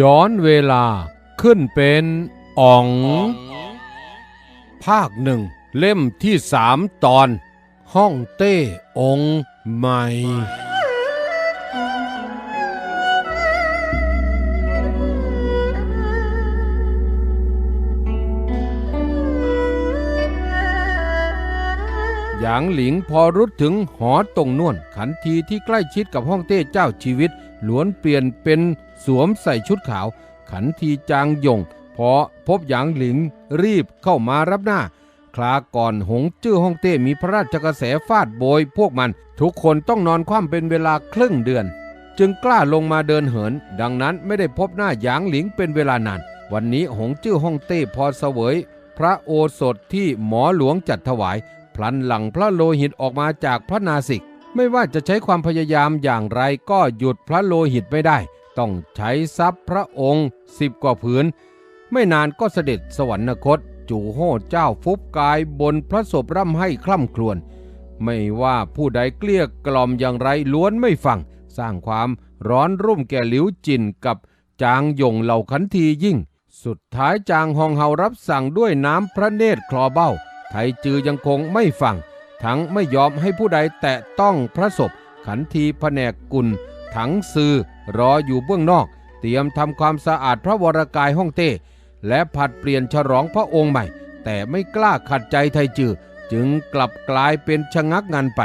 ย้อนเวลาขึ้นเป็นอ่อง ภาคหนึ่ง เล่มที่สามตอน ห้องเต้องใหม่หยางหลิงพอรุดถึงหอตรงนวนขันทีที่ใกล้ชิดกับห้องเต้เจ้าชีวิตล้วนเปลี่ยนเป็น สวมใส่ชุดขาว ขันทีจางยงพอพบหยางหลิงรีบเข้ามารับหน้า คลาก่อนหงจื้อห้องเต้มีพระราชกระแสฟาดโบยพวกมัน ทุกคนต้องนอนคว่ำเป็นเวลาครึ่งเดือน จึงกล้าลงมาเดินเหิน ดังนั้นไม่ได้พบหน้าหยางหลิงเป็นเวลานาน วันนี้หงจื้อห้องเต้พอเสวย พระโอสถที่หมอหลวงจัดถวาย พลันหลังพระโลหิตออกมาจากพระนาสิกไม่ว่าจะใช้ความพยายามอย่างไรก็หยุดพระโลหิตไม่ได้ ต้องใช้ทรัพย์พระองค์สิบกว่าผืน ไม่นานก็เสด็จสวรรคต จู่โห่เจ้าฟุบกายบนพระศพร่ำให้คล่ำครวญไม่ว่าผู้ใดเกลี้ยกล่อมอย่างไรล้วนไม่ฟัง สร้างความร้อนรุ่มแก่หลิวจินกับจางยงเหล่าขันทียิ่ง สุดท้ายจางฮองเฮารับสั่งด้วยน้ำพระเนตรคลอเบ้า ไทยจือยังคงไม่ฟัง ทั้งไม่ยอมให้ผู้ใดแตะต้องพระศพขันทีแผนกกุลถังซือ รออยู่เบื้องนอก เตรียมทำความสะอาดพระวรกายห้องเต้ และผัดเปลี่ยนฉลองพระองค์ใหม่ แต่ไม่กล้าขัดใจไทยจือ จึงกลับกลายเป็นชะงักงันไป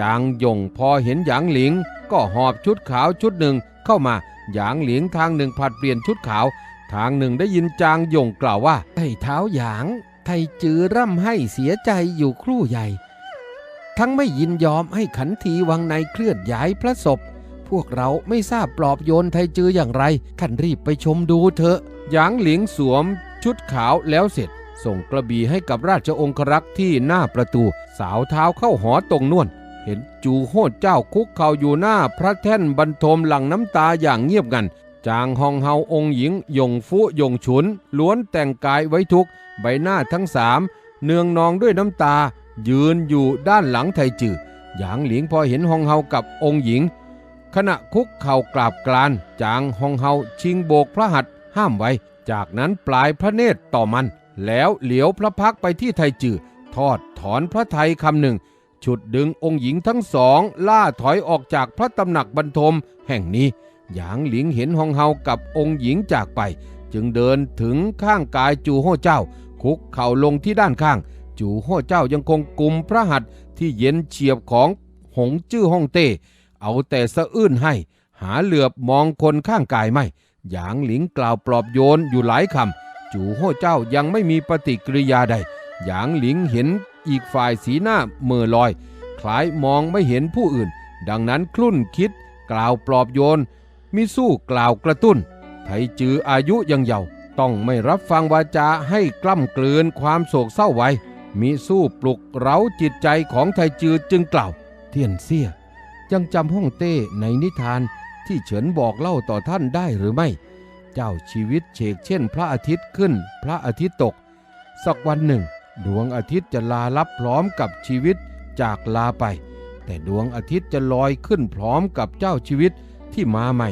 จางยงพอเห็นหยางหลิง ก็หอบชุดขาวชุดหนึ่งเข้ามาหยางหลิงทางหนึ่งผัดเปลี่ยนชุดขาว ทางหนึ่งได้ยินจางยงกล่าวว่าไอ้เท้าหยางไทยจือร่ำให้เสียใจอยู่ครู่ใหญ่ ทั้งไม่ยินยอมให้ขันทีวังในเคลื่อนย้ายพระศพ พวกเราไม่ทราบปลอบโยนไทจืออย่างไรท่านรีบไปชมดูเถอะ หยางหลิงสวม ชุดขาวแล้วเสร็จ ส่งกระบี่ให้กับราชองครักษ์ที่หน้าประตู สาวเท้าเข้าหอตรงนวนเห็นจูโฮดเจ้าคุกเข่าอยู่หน้าพระแท่นบรรทมหลังน้ำตาอย่างเงียบงัน จางฮองเฮาองค์หญิงยงฟุยงฉุน ล้วนแต่งกายไว้ทุก ใบหน้าทั้งสามเนืองนองด้วยน้ำตา ยืนอยู่ด้านหลังไทจือหยางหลิงพอเห็นฮองเฮากับองค์หญิง ขณะคุกเข่ากราบกรานจางฮองเฮาชิงโบกพระหัตถ์ห้ามไว้ จากนั้นปลายพระเนตรต่อมัน แล้วเหลียวพระพักไปที่ไทจือทอดถอนพระไทยคำหนึ่ง ฉุดดึงองค์หญิงทั้งสอง ล่าถอยออกจากพระตำหนักบรรทมแห่งนี้ หยางหลิงเห็นฮองเฮากับองค์หญิงจากไป จึงเดินถึงข้างกายจูโห่เจ้า คุกเข่าลงที่ด้านข้าง จูโห่เจ้ายังคงกุมพระหัตถ์ที่เย็นเฉียบของหงจื้อฮ่องเต้ เอาแต่สะอื้นให้ หาเหลือบมองคนข้างกายไม่ หยางหลิงกล่าวปลอบโยนอยู่หลายคำจูโห่เจ้ายังไม่มีปฏิกิริยาใด หยางหลิงเห็นอีกฝ่ายสีหน้าเมื่อลอย คล้ายมองไม่เห็นผู้อื่น ดังนั้นคลุ่นคิด กล่าวปลอบโยน มิสู้กล่าวกระตุ้น ไทจืออายุยังเยาว์ต้องไม่รับฟังวาจาให้กล้ำกลืนความโศกเศร้าไว้มิสู้ปลุกเร้าจิตใจของไทจือจึงกล่าว เทียนเสีย ยังจำห้องเต้ในนิทานที่เฉินบอกเล่าต่อท่านได้หรือไม่ เจ้าชีวิตเฉกเช่น พระอาทิตย์ขึ้น พระอาทิตย์ตก สักวันหนึ่ง ดวงอาทิตย์จะลาลับพร้อมกับชีวิตจากลาไป แต่ดวงอาทิตย์จะลอยขึ้นพร้อมกับเจ้าชีวิตที่มาใหม่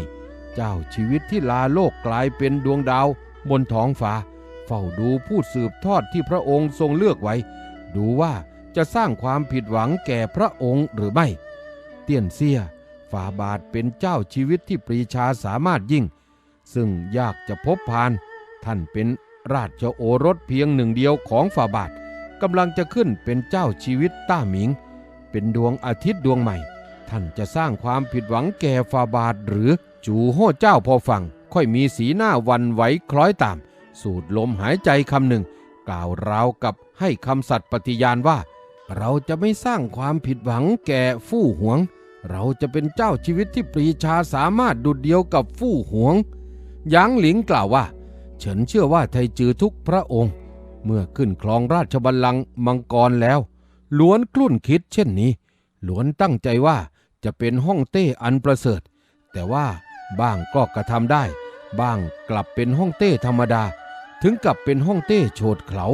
เจ้าชีวิตที่ลาโลกกลายเป็นดวงดาวบนท้องฟ้า เฝ้าดูผู้สืบทอดที่พระองค์ทรงเลือกไว้ ดูว่าจะสร้างความผิดหวังแก่พระองค์หรือไม่ ตี้ยนเสียฝ่าบาทเป็นเจ้าชีวิตที่ปรีชาสามารถยิ่ง ซึ่งยากจะพบผ่าน ท่านเป็นราชโอรสเพียงหนึ่งเดียวของฝ่าบาทกำลังจะขึ้นเป็นเจ้าชีวิตต้าหมิง เป็นดวงอาทิตย์ดวงใหม่ ท่านจะสร้างความผิดหวังแก่ฝ่าบาทหรือจูโห่เจ้าพอฟัง ค่อยมีสีหน้าวันไหวคล้อยตาม สูดลมหายใจคำหนึ่ง กล่าวราวกับให้คำสัตย์ปฏิญาณว่า เราจะไม่สร้างความผิดหวังแก่ฟู่หวง เราจะเป็นเจ้าชีวิตที่ปรีชาสามารถดุดเดียวกับฟู่หวงหยางหลิงกล่าวว่าเฉินเชื่อว่าไทจือทุกพระองค์ เมื่อขึ้นครองราชบัลลังก์มังกรแล้ว ล้วนกลุ้นคิดเช่นนี้ ล้วนตั้งใจว่าจะเป็นห้องเต้อันประเสริฐ แต่ว่าบ้างก็กระทำได้ บ้างกลับเป็นห้องเต้ธรรมดา ถึงกับเป็นห้องเต้โฉดเขลา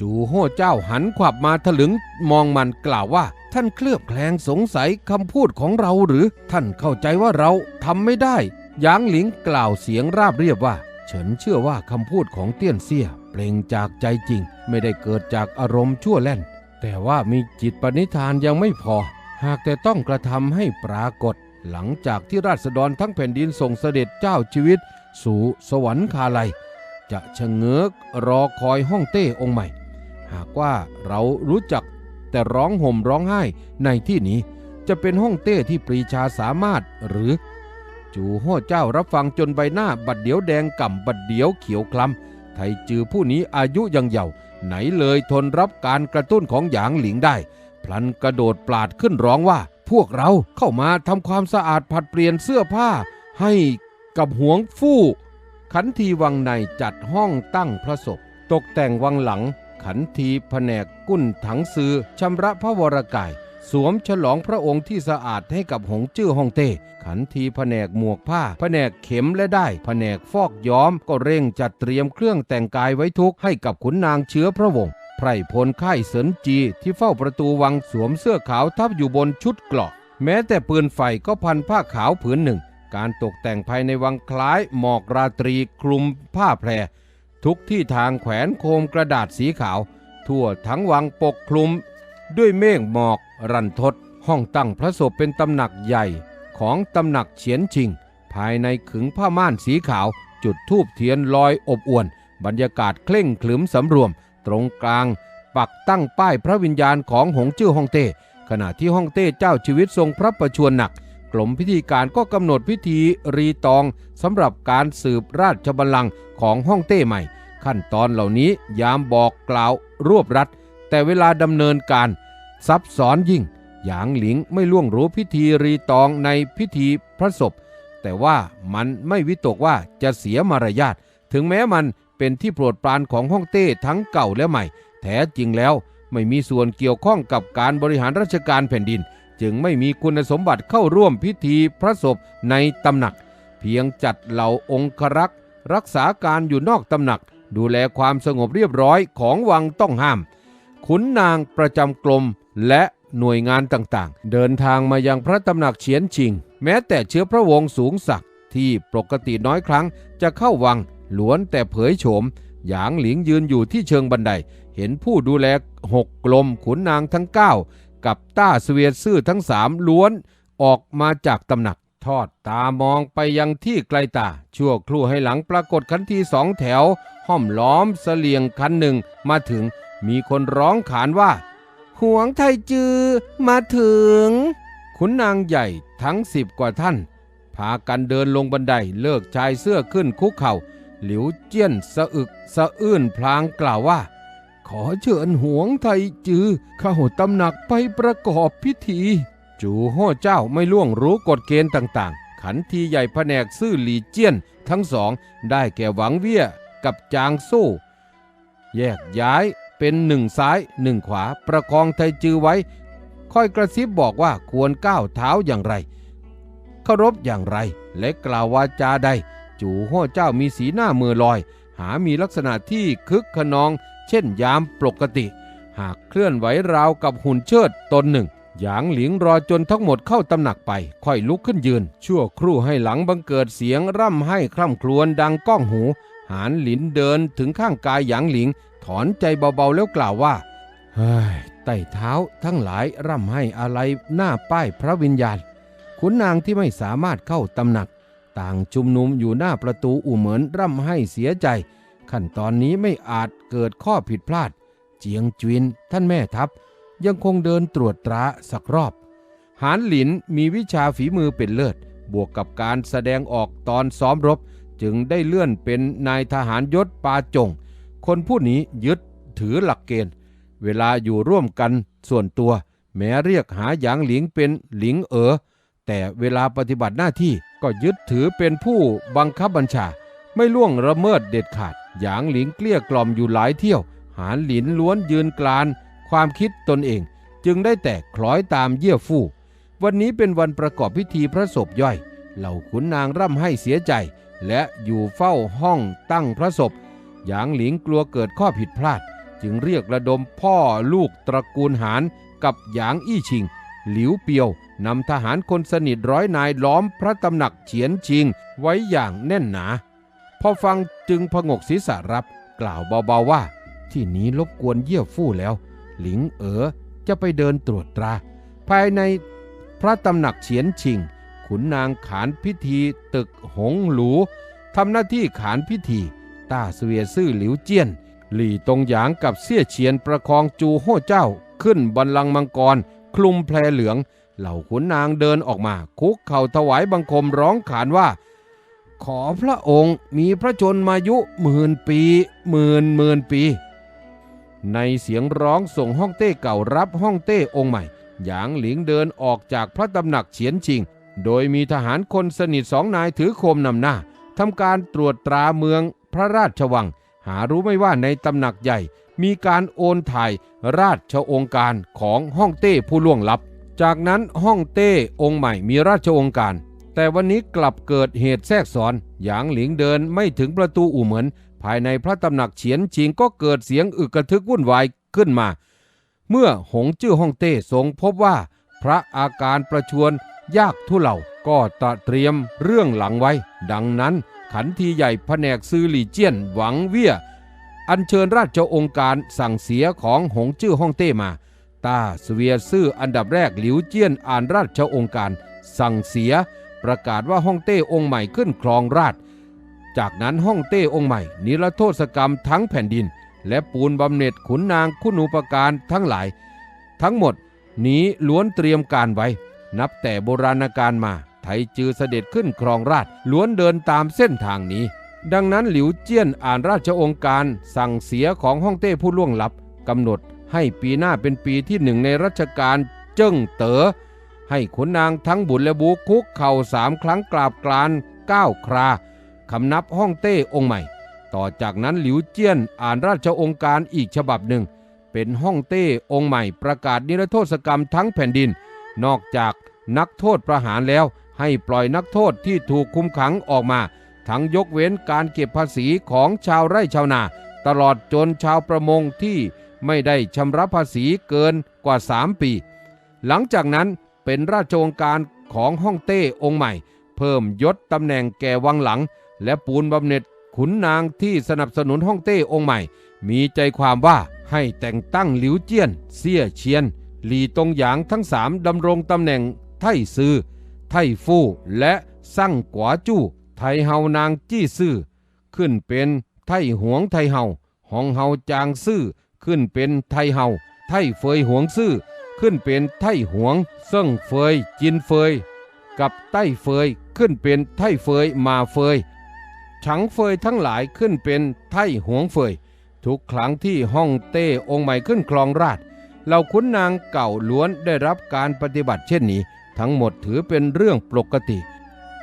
จูโห่เจ้าหันขวับมาถลึงมองมันกล่าวว่า ท่านเคลือบแคลงสงสัยคำพูดของเราหรือท่านเข้าใจว่าเราทำไม่ได้หยางหลิงกล่าวเสียงราบเรียบว่าเฉินเชื่อว่าคำพูดของเตี้ยนเซี่ยเปล่งจากใจจริง ไม่ได้เกิดจากอารมณ์ชั่วแล่น แต่ว่ามีจิตปณิธานยังไม่พอ หากแต่ต้องกระทำให้ปรากฏ หลังจากที่ราษฎรทั้งแผ่นดินส่งเสด็จเจ้าชีวิต สู่สวรรคาลัยจะชะเง้อรอคอยห้องเต้องค์ใหม่ หากว่าเรารู้จักแต่ร้องห่มร้องไห้ในที่นี้จะเป็นห้องเต้ที่ปรีชาสามารถหรือ จูห่อเจ้ารับฟังจนใบหน้าบัดเดียวแดงก่ำบัดเดียวเขียวคล้ำไทจือผู้นี้อายุยังเยาว์ไหนเลยทนรับการกระตุ้นของหยางหลิงได้ พลันกระโดดปลาดขึ้นร้องว่า พวกเราเข้ามาทำความสะอาดผัดเปลี่ยนเสื้อผ้า ให้กับหวงฟู่ขันทีวังในจัดห้องตั้งพระศพ ตกแต่งวังหลัง ขันทีแผนกกุ้นถังซือชำระพระวรกาย สวมฉลองพระองค์ที่สะอาดให้กับหงจื้อฮ่องเต้ ขันทีแผนกหมวกผ้า แผนกเข็มและได้ แผนกฟอกย้อมก็เร่งจัดเตรียมเครื่องแต่งกายไว้ทุกให้กับขุนนางเชื้อพระวงศ์ไพรพลค่ายเสินจีที่เฝ้าประตูวังสวมเสื้อขาวทับอยู่บนชุดเกราะแม้แต่ปืนไฟก็พันผ้าขาวผืนหนึ่ง การตกแต่งภายในวังคล้ายหมอกราตรีคลุมผ้าแพร ทุกที่ทางแขวนโคมกระดาษสีขาว ทั่วทั้งวังปกคลุม ด้วยเมฆหมอกรันทด ห้องตั้งพระศพเป็นตำหนักใหญ่ของตำหนักเฉียนชิง ภายในขึงผ้าม่านสีขาว จุดทูบเทียนลอยอบอวน บรรยากาศเคร่งขรึมสำรวม ตรงกลาง ปักตั้งป้ายพระวิญญาณของหงจื้อฮ่องเต้ขณะที่ฮ่องเต้เจ้าชีวิตทรงพระประชวรหนัก กรมพิธีการก็กำหนดพิธีรีตองสำหรับการสืบราชบัลลังก์ของฮ่องเต้ใหม่ ขั้นตอนเหล่านี้ยามบอกกล่าวรวบรัด แต่เวลาดำเนินการซับซ้อนยิ่ง หยางหลิงไม่ล่วงรู้พิธีรีตองในพิธีพระศพ แต่ว่ามันไม่วิตกว่าจะเสียมารยาทถึงแม้มันเป็นที่โปรดปรานของฮ่องเต้ทั้งเก่าและใหม่ แท้จริงแล้วไม่มีส่วนเกี่ยวข้องกับการบริหารราชการแผ่นดิน จึงไม่มีคุณสมบัติเข้าร่วมพิธีพระศพในตำหนัก เพียงจัดเหล่าองครักษ์รักษาการอยู่นอกตำหนัก ดูแลความสงบเรียบร้อยของวังต้องห้าม ขุนนางประจำกรมและหน่วยงานต่างๆ เดินทางมายังพระตำหนักเฉียนชิง แม้แต่เชื้อพระวงศ์สูงศักดิ์ที่ปกติน้อยครั้งจะเข้าวังล้วนแต่เผยโฉม หยางหลิงยืนอยู่ที่เชิงบันได เห็นผู้ดูแลหกกลมขุนนางทั้งเกับต้าเสวียซื่อทั้งสามล้วนออกมาจากตำหนักทอดตามองไปยังที่ไกลตา ชั่วครู่ให้หลังปรากฏคันทีสองแถว ห้อมล้อมเสลียงคันหนึ่งมาถึงมีคนร้องขานว่าหวงไทยจือมาถึง ขุนนางใหญ่ทั้งสิบกว่าท่าน พากันเดินลงบันไดเลิกชายเสื้อขึ้นคุกเข่า หลิวเจี้ยนสะอึกสะอื้นพลางกล่าวว่า ขอเชิญหวงไทจือเข้าตำหนักไปประกอบพิธี จูห่เจ้าไม่ล่วงรู้กฎเกณฑ์ต่างๆ ขันทีใหญ่แผนกซื่อหลีเจียน ทั้งสองได้แก่หวังเวียกับจางสู้ แยกย้ายเป็นหนึ่งซ้ายหนึ่งขวาประคองไทจือไว้ ค่อยกระซิบบอกว่าควรก้าวเท้าอย่างไรเคารพอย่างไร และกล่าววาจาใด จูห่เจ้ามีสีหน้ามือลอย หามีลักษณะที่คึกขนอง เช่นยามปกติ หากเคลื่อนไหวราวกับหุ่นเชิดตนหนึ่ง หยางหลิงรอจนทั้งหมดเข้าตำหนักไป ค่อยลุกขึ้นยืน ชั่วครู่ให้หลังบังเกิดเสียงร่ำให้คร่ำครวญดังก้องหู หานหลินเดินถึงข้างกายหยางหลิง ถอนใจเบาๆแล้วกล่าวว่าเฮ้ยไต่เท้าทั้งหลายร่ำให้อะไรหน้าป้ายพระวิญญาณขุนนางที่ไม่สามารถเข้าตำหนัก ต่างชุมนุมอยู่หน้าประตูอู่เหมือนร่ำให้เสียใจ ขั้นตอนนี้ไม่อาจเกิดข้อผิดพลาด เจียงจวินท่านแม่ทัพ ยังคงเดินตรวจตราสักรอบ หานหลินมีวิชาฝีมือเป็นเลิศ บวกกับการแสดงออกตอนซ้อมรบ จึงได้เลื่อนเป็นนายทหารยศปาจง คนผู้นี้ยึดถือหลักเกณฑ์ เวลาอยู่ร่วมกันส่วนตัว แม้เรียกหาหยางหลิงเป็นหลิงเอ๋อแต่เวลาปฏิบัติหน้าที่ก็ยึดถือเป็นผู้บังคับบัญชา ไม่ล่วงละเมิดเด็ดขาด หยางหลิงเกลี้ยกล่อมอยู่หลายเที่ยว หานหลินล้วนยืนกลาน ความคิดตนเอง จึงได้แต่คล้อยตามเยี่ยฟู่ วันนี้เป็นวันประกอบพิธีพระศพย่อย เหล่าขุนนางร่ำให้เสียใจ และอยู่เฝ้าห้องตั้งพระศพ หยางหลิงกลัวเกิดข้อผิดพลาด จึงเรียกระดมพ่อลูกตระกูลหานกับหยางอี้ชิง หลิวเปียวนำทหารคนสนิทร้อยนายล้อมพระตำหนักเฉียนชิงไว้อย่างแน่นหนา พอฟังจึงพงกศีรษะรับกล่าวเบาๆว่า ที่นี้รบกวนเยี่ยฟู่แล้ว หลิงเอ๋อจะไปเดินตรวจตรา ภายในพระตำหนักเฉียนชิง ขุนนางขานพิธีตึกหงหลูทำหน้าที่ขานพิธีต้าเสวียซื่อหลิวเจียน หลี่ตงหยางกับเสี่ยเฉียนประคองจูโฮ่เจ้า ขึ้นบันลังมังกร คลุมแพรเหลือง เหล่าขุนนางเดินออกมา คุกเข่าถวายบังคมร้องขานว่า ขอพระองค์มีพระชนมายุหมื่นปีหมื่นหมื่นปี ในเสียงร้องส่งห้องเต้เก่ารับห้องเต้องค์ใหม่ หยางหลิงเดินออกจากพระตำหนักเฉียนชิง โดยมีทหารคนสนิทสองนายถือโคมนำหน้าทำการตรวจตราเมืองพระราชวัง หารู้ไม่ว่าในตำหนักใหญ่ มีการโอนถ่ายราชองค์การของห้องเต้ผู้ล่วงลับ จากนั้นห้องเต้องค์ใหม่มีราชองค์การ แต่วันนี้กลับเกิดเหตุแทรกซ้อน หยางหลิงเดินไม่ถึงประตูอู่เหมือน ภายในพระตำหนักเฉียนชิงก็เกิดเสียงอึกกระทึกวุ่นวายขึ้นมา เมื่อหงจื้อฮ่องเต้ทรงพบว่า พระอาการประชวนยากทุเลาก็ตระเตรียมเรื่องหลังไว้ ดังนั้นขันทีใหญ่แผนกซือหลี่เจี้ยนหวังเวียอัญเชิญราชองค์การสั่งเสียของหงจื้อฮ่องเต้มาตาเสวียซื่ออันดับแรกหลิวเจี้ยนอ่านราชองค์การ สั่งเสีย ประกาศว่าฮ่องเต้องค์ใหม่ขึ้นครองราช จากนั้นฮ่องเต้องค์ใหม่ นิรโทษกรรมทั้งแผ่นดิน และปูนบำเหน็จขุนนางคุณูปการทั้งหลาย ทั้งหมดนี้ล้วนเตรียมการไว้ นับแต่โบราณกาลมา ไทจือเสด็จขึ้นครองราชล้วนเดินตามเส้นทางนี้ ดังนั้นหลิวเจี้ยนอ่านราชองค์การสั่งเสียของฮ่องเต้ผู้ล่วงลับกำหนดให้ปีหน้าเป็นปีที่หนึ่งในรัชกาลเจิ้งเต๋อ ให้ขุนนางทั้งบุญและบูคุกเข่าสามครั้งกราบกรานก้าวคราคำนับฮ่องเต้องค์ใหม่ ต่อจากนั้นหลิวเจี้ยนอ่านราชองค์การอีกฉบับหนึ่ง เป็นฮ่องเต้องค์ใหม่ประกาศนิรโทษกรรมทั้งแผ่นดิน นอกจากนักโทษประหารแล้ว ให้ปล่อยนักโทษที่ถูกคุมขังออกมา ทั้งยกเว้นการเก็บภาษีของชาวไร่ชาวนา ตลอดจนชาวประมงที่ไม่ได้ชำระภาษีเกินกว่า 3 ปี หลังจากนั้น เป็นราชองการของฮ่องเต้องค์ใหม่ เพิ่มยศตำแหน่งแก่วังหลัง และปูนบำเหน็จขุนนางที่สนับสนุนฮ่องเต้องค์ใหม่ มีใจความว่าให้แต่งตั้งหลิวเจี้ยนเซี่ยเชียน หลีตงหยางทั้งสามดำรงตำแหน่งไท่ซือ ไท่ฟู่และสั่งกวาจู้ ไทเฮานางจี้ซื่อ ขึ้นเป็นไท่หวงไทเฮาหองเฮาจางซื่อ ขึ้นเป็นไทเฮาไท่เฟยหวงซื่อ ขึ้นเป็นไท่หวง เซิ่งเฟย จินเฟย กับไต้เฟยขึ้นเป็นไท่เฟยมาเฟย ฉังเฟยทั้งหลายขึ้นเป็นไท่หวงเฟย ทุกครั้งที่ฮ่องเต้องค์ใหม่ขึ้นครองราชเหล่าขุนนางเก่าล้วนได้รับการปฏิบัติเช่นนี้ ทั้งหมดถือเป็นเรื่องปกติ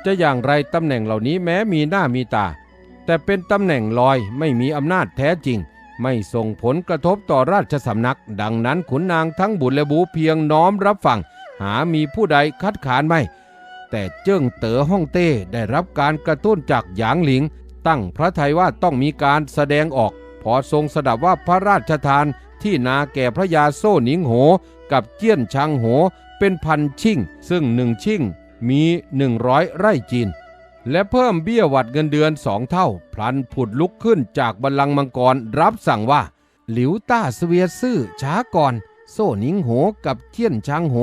จะอย่างไรตำแหน่งเหล่านี้แม้มีหน้ามีตา แต่เป็นตำแหน่งลอยไม่มีอำนาจแท้จริง ไม่ส่งผลกระทบต่อราชสำนัก ดังนั้นขุนนางทั้งบุญและบูเพียงน้อมรับฟังหามีผู้ใดคัดค้านไม่ แต่เจิ้งเต๋อฮ่องเต้ได้รับการกระตุ้นจากหยางหลิง ตั้งพระทัยว่าต้องมีการแสดงออก พอทรงสดับว่าพระราชทานที่นาแก่พระยาโซ่หนิงโห กับเจี้ยนชางโห เป็นพันชิ่ง ซึ่งหนึ่งชิ่งมีหนึ่งร้อยไร่จีน และเพิ่มเบี้ยหวัดเงินเดือนสองเท่า พลันผุดลุกขึ้นจากบัลลังก์มังกรรับสั่งว่า หลิวต้าสเวียซื่อช้าก่อน โซ่หนิงโหกับเจี้ยนชางโห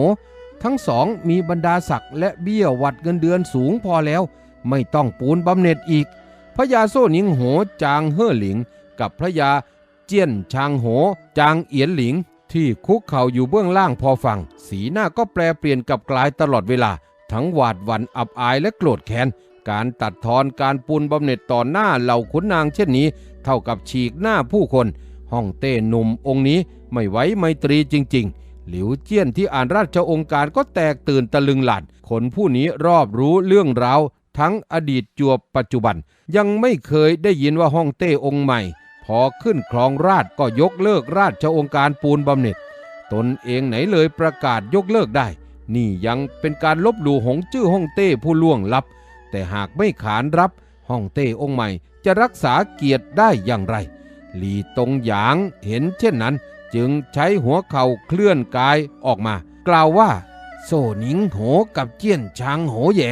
ทั้งสองมีบรรดาศักดิ์และเบี้ยหวัดเงินเดือนสูงพอแล้ว ไม่ต้องปูนบำเหน็จอีกพระยาโซ่หนิงโหจางเฮ่อหลิง กับพระยาเจี้ยนชางโห จางเอียนหลิง ที่คุกเข่าอยู่เบื้องล่างพอฟัง สีหน้าก็แปลเปลี่ยนกับกลายตลอดเวลา ทั้งหวาดหวั่นอับอายและโกรธแค้น การตัดทอนการปูนบำเหน็จต่อหน้าเหล่าขุนนางเช่นนี้ เท่ากับฉีกหน้าผู้คน ห้องเต้หนุ่มองค์นี้ไม่ไว้ไมตรีจริง ๆ หลิวเจี้ยนที่อ่านราชองค์การก็แตกตื่นตะลึงหลัดคนผู้นี้รอบรู้เรื่องราวทั้งอดีตจวบปัจจุบัน ยังไม่เคยได้ยินว่าห้องเต้องค์ใหม่ พอขึ้นครองราชก็ยกเลิกราชองค์การปูนบำเหน็จ ตนเองไหนเลยประกาศยกเลิกได้ นี่ยังเป็นการลบหลู่หงจื้อฮ่องเต้ผู้ล่วงลับ แต่หากไม่ขานรับฮ่องเต้องค์ใหม่จะรักษาเกียรติได้อย่างไร หลีตงหยางเห็นเช่นนั้น จึงใช้หัวเข่าเคลื่อนกายออกมา กล่าวว่า โซหนิงโหกับเจี้ยนชางโหแหย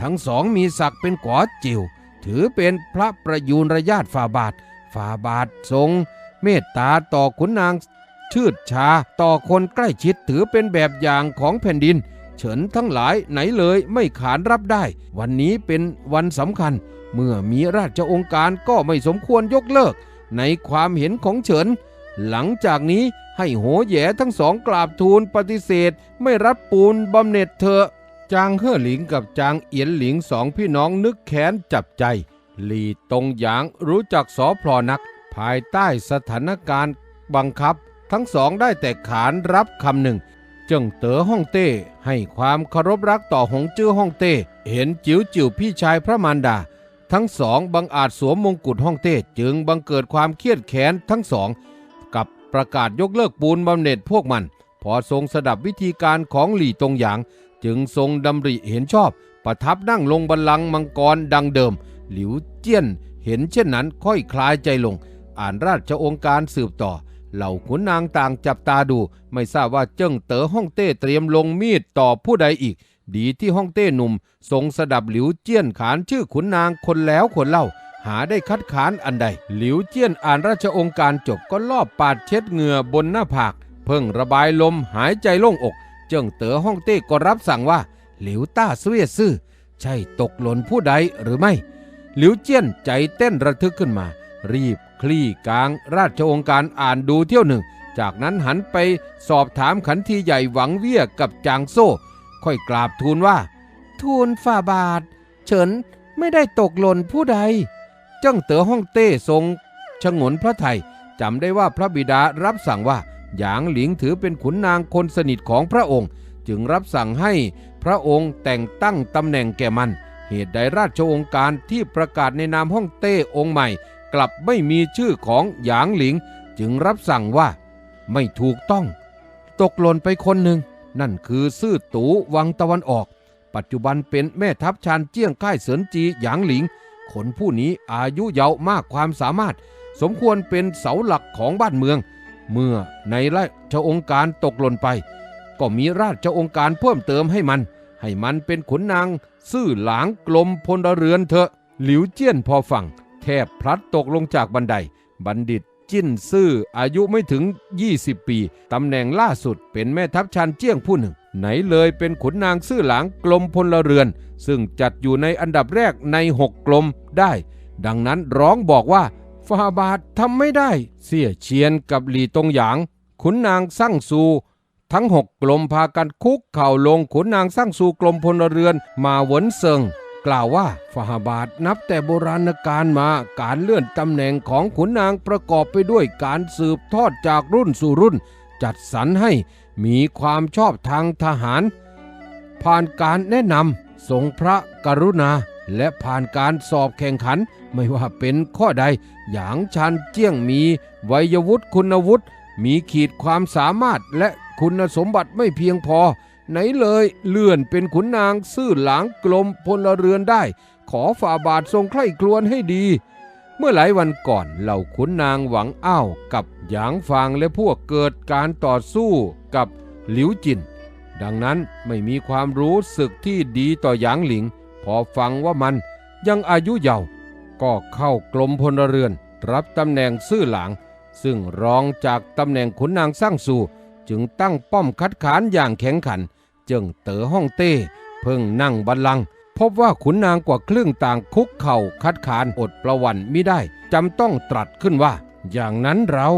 ทั้งสองมีศักดิ์เป็นก๋อจิวถือเป็นพระประยูนระยาตฝ่าบาทฝ่าบาททรง เมตตาต่อขุนนางชืดชาต่อคนใกล้ชิดถือเป็นแบบอย่างของแผ่นดิน เฉินทั้งหลายไหนเลยไม่ขานรับได้ วันนี้เป็นวันสำคัญ เมื่อมีราชองค์การก็ไม่สมควรยกเลิก ในความเห็นของเฉิน หลังจากนี้ให้โหแหยทั้งสองกราบทูลปฏิเสธ ไม่รับปูนบำเหน็จเถอะจางเฮ่อหลิงกับจางเอียนหลิงสองพี่น้องนึกแค้นจับใจ หลีตงหยางรู้จักสอพลอนัก ภายใต้สถานการณ์บังคับ ทั้งสองได้แต่ขานรับคำหนึ่ง เจิงเต๋อฮ่องเต้ให้ความเคารพรักต่อหงจื้อฮ่องเต้ เห็นจิ๋วจิ๋วพี่ชายพระมารดา ทั้งสองบังอาจสวมมงกุฎฮ่องเต้จึงบังเกิดความเครียดแค้นทั้งสอง กับประกาศยกเลิกปูนบำเหน็จพวกมัน พอทรงสดับวิธีการของหลี่ตงหยาง จึงทรงดำริเห็นชอบ ประทับนั่งลงบัลลังก์มังกรดังเดิม หลิวเจี้ยนเห็นเช่นนั้นค่อยคลายใจลง อ่านราชองค์การสืบต่อ เหล่าขุนนางต่างจับตาดู ไม่ทราบว่าเจิ้งเต๋อฮ่องเต้เตรียมลงมีดต่อผู้ใดอีก ดีที่ฮ่องเต้หนุ่ม ทรงสดับหลิวเจี้ยนขานชื่อขุนนางคนแล้วคนเล่า หาได้คัดค้านอันใด หลิวเจี้ยนอ่านราชองค์การจบก็ลอบปาดเช็ดเหงื่อบนหน้าผาก เพิ่งระบายลมหายใจโล่งอก เจิ้งเต๋อฮ่องเต้ก็รับสั่งว่า หลิวต้าเสวียซื่อใช่ตกหล่นผู้ใดหรือไม่ หลิวเจี้ยนใจเต้นระทึกขึ้นมา รีบ คลี่กลางราชองค์การอ่านดูเที่ยวหนึ่ง จากนั้นหันไปสอบถามขันทีใหญ่หวังเวียกับจางโซ่ ค่อยกราบทูลว่า ทูลฝ่าบาท เฉินไม่ได้ตกหล่นผู้ใด เจ้งเต๋อฮ่องเต้ทรงชงนพระไทยจำได้ว่าพระบิดารับสั่งว่าหยางหลิงถือเป็นขุนนางคนสนิทของพระองค์ จึงรับสั่งให้พระองค์แต่งตั้งตำแหน่งแก่มัน เหตุใดราชองค์การที่ประกาศในนามฮ่องเต้องค์ใหม่ กลับไม่มีชื่อของหยางหลิง จึงรับสั่งว่า ไม่ถูกต้อง ตกหล่นไปคนหนึ่ง นั่นคือซื่อตูวังตะวันออก ปัจจุบันเป็นแม่ทัพชานเจี้ยงค่ายเสินจีหยางหลิง คนผู้นี้อายุเยาว์มากความสามารถ สมควรเป็นเสาหลักของบ้านเมือง เมื่อในราชองค์การตกหล่นไป ก็มีราชองค์การเพิ่มเติมให้มัน ให้มันเป็นขุนนางซื่อหลางกลมพลเรือนเถอะหลิวเจี้ยนพอฟัง แทบพลัดตกลงจากบันได บัณฑิตจิ้นซื่ออายุไม่ถึง 20 ปี ตำแหน่งล่าสุดเป็นแม่ทัพชันเจี้ยงผู้หนึ่ง ไหนเลยเป็นขุนนางซื่อหลางกลมพลเรือน ซึ่งจัดอยู่ในอันดับแรกในหกกลมได้ ดังนั้นร้องบอกว่าฟาบาททำไม่ได้ เสี่ยเชียนกับหลีตงหยาง ขุนนางสั่งซู ทั้งหกกลมพากันคุกเข่าลงขุนนางสั่งซูกลมพลเรือนมาหวนเซิง กล่าวว่าฟาบาทนับแต่โบราณกาลมาการเลื่อนตำแหน่งของขุนนางประกอบไปด้วยการสืบทอดจากรุ่นสู่รุ่น จัดสรรให้มีความชอบทางทหาร ผ่านการแนะนำทรงพระกรุณา และผ่านการสอบแข่งขันไม่ว่าเป็นข้อใดหยางชันเจี้ยงมีวัยวุฒิคุณวุฒิมีขีดความสามารถและคุณสมบัติไม่เพียงพอ ไหนเลยเลื่อนเป็นขุนนางซื่อหลางกลมพลเรือนได้ ขอฝ่าบาททรงใคร่ครวญให้ดี เมื่อหลายวันก่อนเหล่าขุนนางหวังอ้าวกับหยางฟางและพวกเกิดการต่อสู้กับหลิวจิน ดังนั้นไม่มีความรู้สึกที่ดีต่อหยางหลิง พอฟังว่ามันยังอายุเยาว์ก็เข้ากลมพลเรือน รับตำแหน่งซื่อหลาง ซึ่งรองจากตำแหน่งขุนนางสร้างสู่ จึงตั้งป้อมคัดค้านอย่างแข็งขันจิงเต๋อฮ่องเต้ เพิ่งนั่งบัลลังก์พบว่าขุนนางกว่าครึ่งต่างคุกเข่าคัดค้านอดประวันมิได้จำต้องตรัสขึ้นว่า อย่างนั้นเรา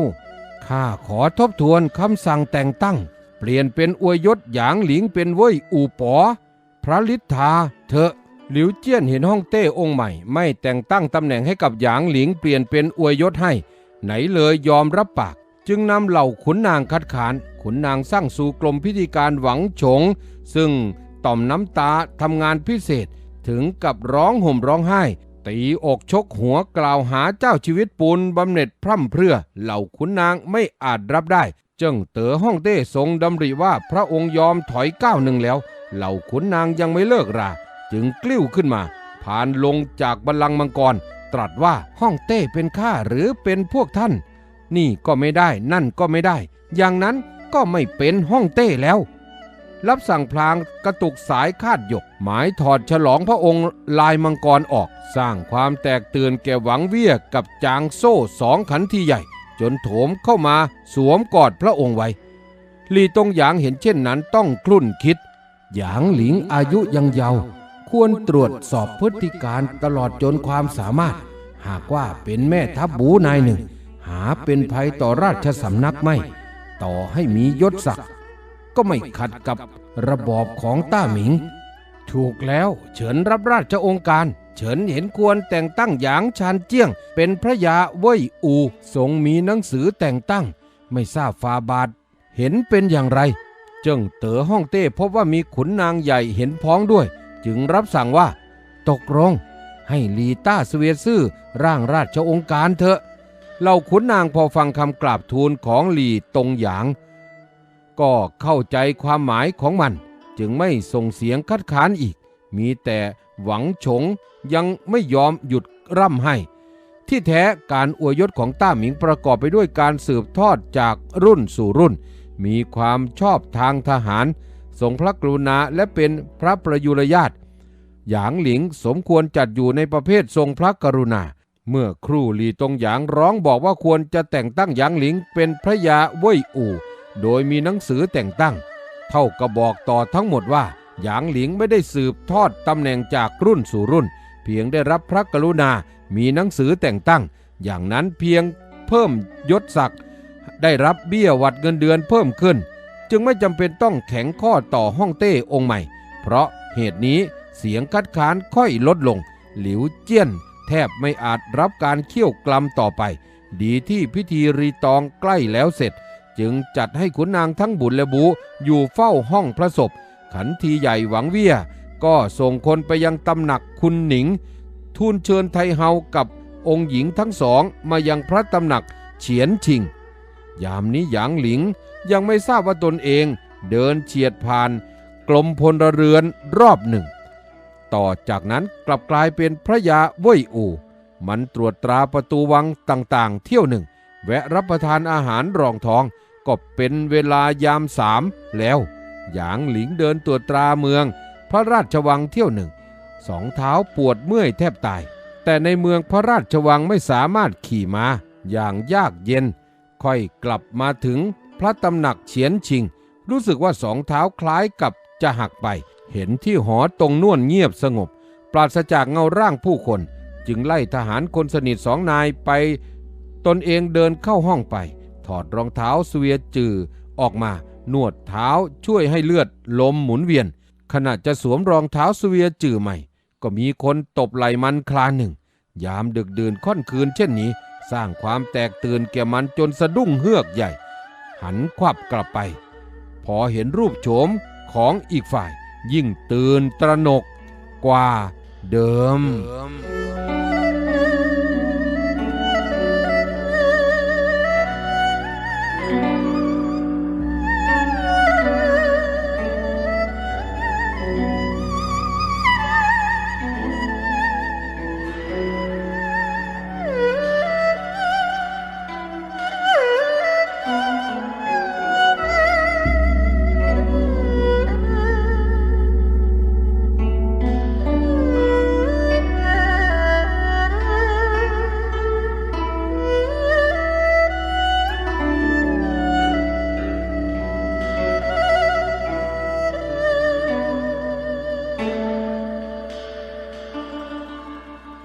ข้าขอทบทวนคำสั่งแต่งตั้ง เปลี่ยนเป็นอวยยศหยางหลิงเป็นเว้ยอูป๋อพระลิทธาเถอะหลิวเจี้ยนเห็นฮ่องเต้องค์ใหม่ ไม่แต่งตั้งตำแหน่งให้กับหยางหลิงเปลี่ยนเป็นอวยยศให้ ไหนเลยยอมรับปาก จึงนำเหล่าขุนนางคัดค้านขุนนางสร้างสู่กรมพิธีการหวังฉง ซึ่งต่อมน้ำตาทำงานพิเศษถึงกับร้องห่มร้องไห้ ตีอกชกหัวกล่าวหาเจ้าชีวิตปูนบำเหน็จพร่ำเพรื่อ เหล่าขุนนางไม่อาจรับได้จิ้งเต๋อฮ่องเต้ทรงดำริว่าพระองค์ยอมถอยก้าวหนึ่งแล้ว เหล่าขุนนางยังไม่เลิกรา จึงกลิ้วขึ้นมา ผ่านลงจากบัลลังก์มังกร ตรัสว่าฮ่องเต้เป็นข้าหรือเป็นพวกท่าน นี่ก็ไม่ได้นั่นก็ไม่ได้ อย่างนั้นก็ไม่เป็นฮ่องเต้แล้ว รับสั่งพลางกระตุกสายคาดหยก หมายถอดฉลองพระองค์ลายมังกรออก สร้างความแตกตื่นแก่หวังเวียกับจางโซ่สองขันทีใหญ่ จนโถมเข้ามาสวมกอดพระองค์ไว้ลีตงหยางเห็นเช่นนั้นต้องคลุ่นคิด หยางหลิงอายุยังเยาว์ควรตรวจสอบพฤติการตลอดจนความสามารถ หากว่าเป็นแม่ทัพบูนายหนึ่ง หาเป็นภัยต่อราชสำนักไม่ ต่อให้มียศศักดิ์ก็ไม่ขัดกับระบอบของต้าหมิง ถูกแล้วเฉินรับราชองค์การ เฉินเห็นควรแต่งตั้งหยางชานเจี้ยง เป็นพระยาเว่ยอูทรงมีหนังสือแต่งตั้ง ไม่ทราบฟาบาท เห็นเป็นอย่างไร เจิ้งเต๋อฮ่องเต้พบว่ามีขุนนางใหญ่เห็นพ้องด้วย จึงรับสั่งว่า ตกลงให้ลีต้าสเวียซื่อร่างราชองค์การเถอะ เหล่าขุนนางพอฟังคำกราบทูลของหลีตงหยาง ก็เข้าใจความหมายของมัน จึงไม่ส่งเสียงคัดค้านอีก มีแต่หวังฉงยังไม่ยอมหยุดร่ำให้ ที่แท้การอวยยศของต้าหมิงประกอบไปด้วยการสืบทอดจากรุ่นสู่รุ่น มีความชอบทางทหาร ทรงพระกรุณาและเป็นพระประยุรญาตหยางหลิงสมควรจัดอยู่ในประเภททรงพระกรุณา เมื่อครู่หลีตงหยางร้องบอกว่าควรจะแต่งตั้งหยางหลิงเป็นพระยาเว่ยอู่ โดยมีหนังสือแต่งตั้ง เท่ากับบอกต่อทั้งหมดว่าหยางหลิงไม่ได้สืบทอดตำแหน่งจากรุ่นสู่รุ่น เพียงได้รับพระกรุณา มีหนังสือแต่งตั้ง อย่างนั้นเพียงเพิ่มยศศักดิ์ได้รับเบี้ยวัดเงินเดือนเพิ่มขึ้น จึงไม่จำเป็นต้องแข็งข้อต่อฮ่องเต้องค์ใหม่ เพราะเหตุนี้เสียงคัดค้านค่อยลดลง หลิวเจี้ยน แทบไม่อาจรับการเคี่ยวกลำต่อไป ดีที่พิธีรีตองใกล้แล้วเสร็จ จึงจัดให้ขุนนางทั้งบุญและบูอยู่เฝ้าห้องพระศพ ขันทีใหญ่หวังเวียก็ส่งคนไปยังตำหนักคุณหนิง ทูลเชิญไทเฮากับองค์หญิงทั้งสองมายังพระตำหนักเฉียนชิง ยามนี้หยางหลิงยังไม่ทราบว่าตนเองเดินเฉียดผ่านกรมพลเรือนรอบหนึ่ง ต่อจากนั้นกลับกลายเป็นพระยาเว่ยอูมันตรวจตราประตูวังต่างๆ เที่ยวหนึ่ง แวะรับประทานอาหารรองท้อง ก็เป็นเวลายามสามแล้ว หยางหลิงเดินตรวจตราเมือง พระราชวังเที่ยวหนึ่ง สองเท้าปวดเมื่อยแทบตาย แต่ในเมืองพระราชวังไม่สามารถขี่มาอย่างยากเย็น ค่อยกลับมาถึงพระตำหนักเฉียนชิง รู้สึกว่าสองเท้าคล้ายกับจะหักไป เห็นที่หอตรงน่วนเงียบสงบ ปราศจากเงาร่างผู้คน จึงไล่ทหารคนสนิทสองนายไป ตนเองเดินเข้าห้องไป ถอดรองเท้าสเวียจือออกมา นวดเท้าช่วยให้เลือดลมหมุนเวียน ขณะจะสวมรองเท้าสเวียจือใหม่ ก็มีคนตบไหล่มันคลานหนึ่ง ยามดึกดื่นค่อนคืนเช่นนี้ สร้างความแตกตื่นแก่มันจนสะดุ้งเฮือกใหญ่ หันควับกลับไป พอเห็นรูปโฉมของอีกฝ่าย ยิ่งตื่นตระหนกกว่าเดิมดม